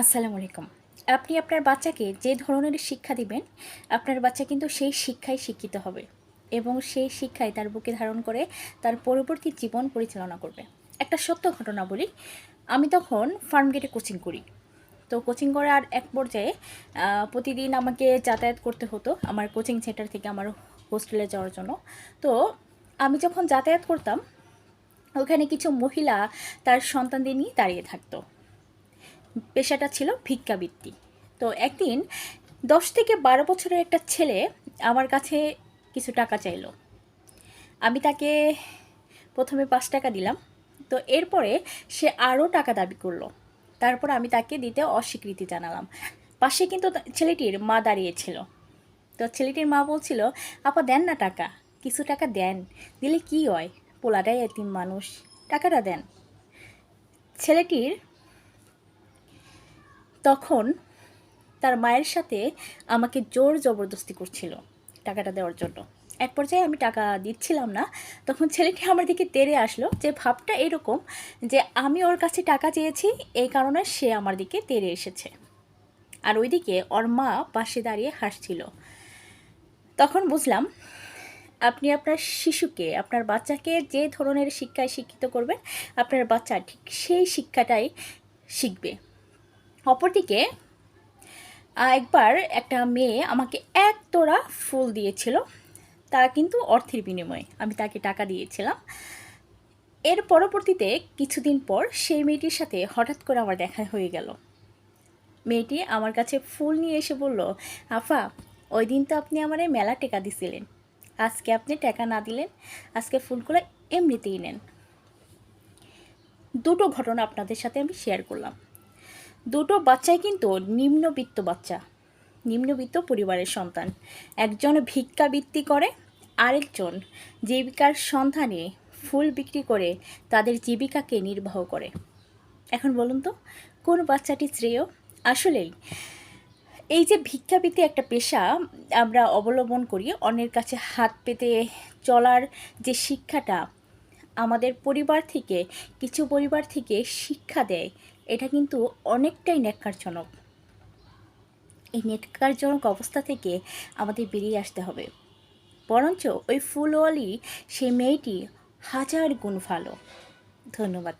আসসালামু আলাইকুম। আপনি আপনার বাচ্চাকে যে ধরনের শিক্ষা দিবেন, আপনার বাচ্চা কিন্তু সেই শিক্ষায় শিক্ষিত হবে এবং সেই শিক্ষায় তার বুকে ধারণ করে তার পরবর্তী জীবন পরিচালনা করবে। একটা সত্য ঘটনা বলি, আমি তখন ফার্ম গেটে কোচিং করি। তো কোচিং করার এক পর্যায়ে প্রতিদিন আমাকে যাতায়াত করতে হতো আমার কোচিং সেন্টার থেকে আমার হোস্টেলে যাওয়ার জন্য। তো আমি যখন যাতায়াত করতাম, ওখানে কিছু মহিলা তার সন্তানদের নিয়ে দাঁড়িয়ে থাকতো। পেশাটা ছিল ভিক্ষাবৃত্তি। তো একদিন দশ থেকে বারো বছরের একটা ছেলে আমার কাছে কিছু টাকা চাইলো। আমি তাকে প্রথমে পাঁচ টাকা দিলাম। তো এরপরে সে আরও টাকা দাবি করল। তারপর আমি তাকে দিতে অস্বীকৃতি জানালাম। পাশে কিন্তু ছেলেটির মা দাঁড়িয়েছিল তো ছেলেটির মা বলছিল, আপা, দেন না টাকা। কিছু টাকা দেন। দিলে কি হয়? পোলাটাই এতিম মানুষ। টাকাটা দেন। ছেলেটির তখন তার মায়ের সাথে আমাকে জোর জবরদস্তি করছিল টাকাটা দেওয়ার জন্য। এক পর্যায়ে আমি টাকা দিচ্ছিলাম না, তখন ছেলেটি আমার দিকে তেড়ে আসলো যে, ভাবটা এরকম যে, আমি ওর কাছে টাকা চেয়েছি, এই কারণে সে আমার দিকে তেড়ে এসেছে। আর ওইদিকে ওর মা পাশে দাঁড়িয়ে হাসছিল। তখন বুঝলাম, আপনি আপনার শিশুকে, আপনার বাচ্চাকে যে ধরনের শিক্ষায় শিক্ষিত করবেন, আপনার বাচ্চা ঠিক সেই শিক্ষাটাই শিখবে। অপরদিকে একবার একটা মেয়ে আমাকে এক তোড়া ফুল দিয়েছিল, তা কিন্তু অর্থের বিনিময়ে আমি তাকে টাকা দিয়েছিলাম। এর পরবর্তীতে কিছুদিন পর সেই মেয়েটির সাথে হঠাৎ করে আমার দেখা হয়ে গেল। মেয়েটি আমার কাছে ফুল নিয়ে এসে বলল, আফা, ওই দিন তো আপনি আমার মেলা টেকা দিছিলেন। আজকে আপনি টাকা না দিলেন, আজকে ফুলগুলো এমনিতেই নেন। দুটো ঘটনা আপনাদের সাথে আমি শেয়ার করলাম। দুটো বাচ্চাই কিন্তু নিম্নবিত্ত বাচ্চা, নিম্নবিত্ত পরিবারের সন্তান। একজন ভিক্ষাবৃত্তি করে, আরেকজন জীবিকার সন্ধানে ফুল বিক্রি করে তাদের জীবিকাকে নির্বাহ করে। এখন বলুন তো, কোন বাচ্চাটি শ্রেয়? আসলেই এই যে ভিক্ষাবৃত্তি একটা পেশা আমরা অবলম্বন করি, অন্যের কাছে হাত পেতে চলার যে শিক্ষাটা আমাদের পরিবার থেকে, কিছু পরিবার থেকে শিক্ষা দেয়। এটা কিন্তু অনেকটাই ন্যাক্কারজনক। এই ন্যাক্কারজনক অবস্থা থেকে আমাদের বেরিয়ে আসতে হবে। বরঞ্চ ওই ফুলওয়ালি সেই মেয়েটি হাজার গুণ ভালো। ধন্যবাদ।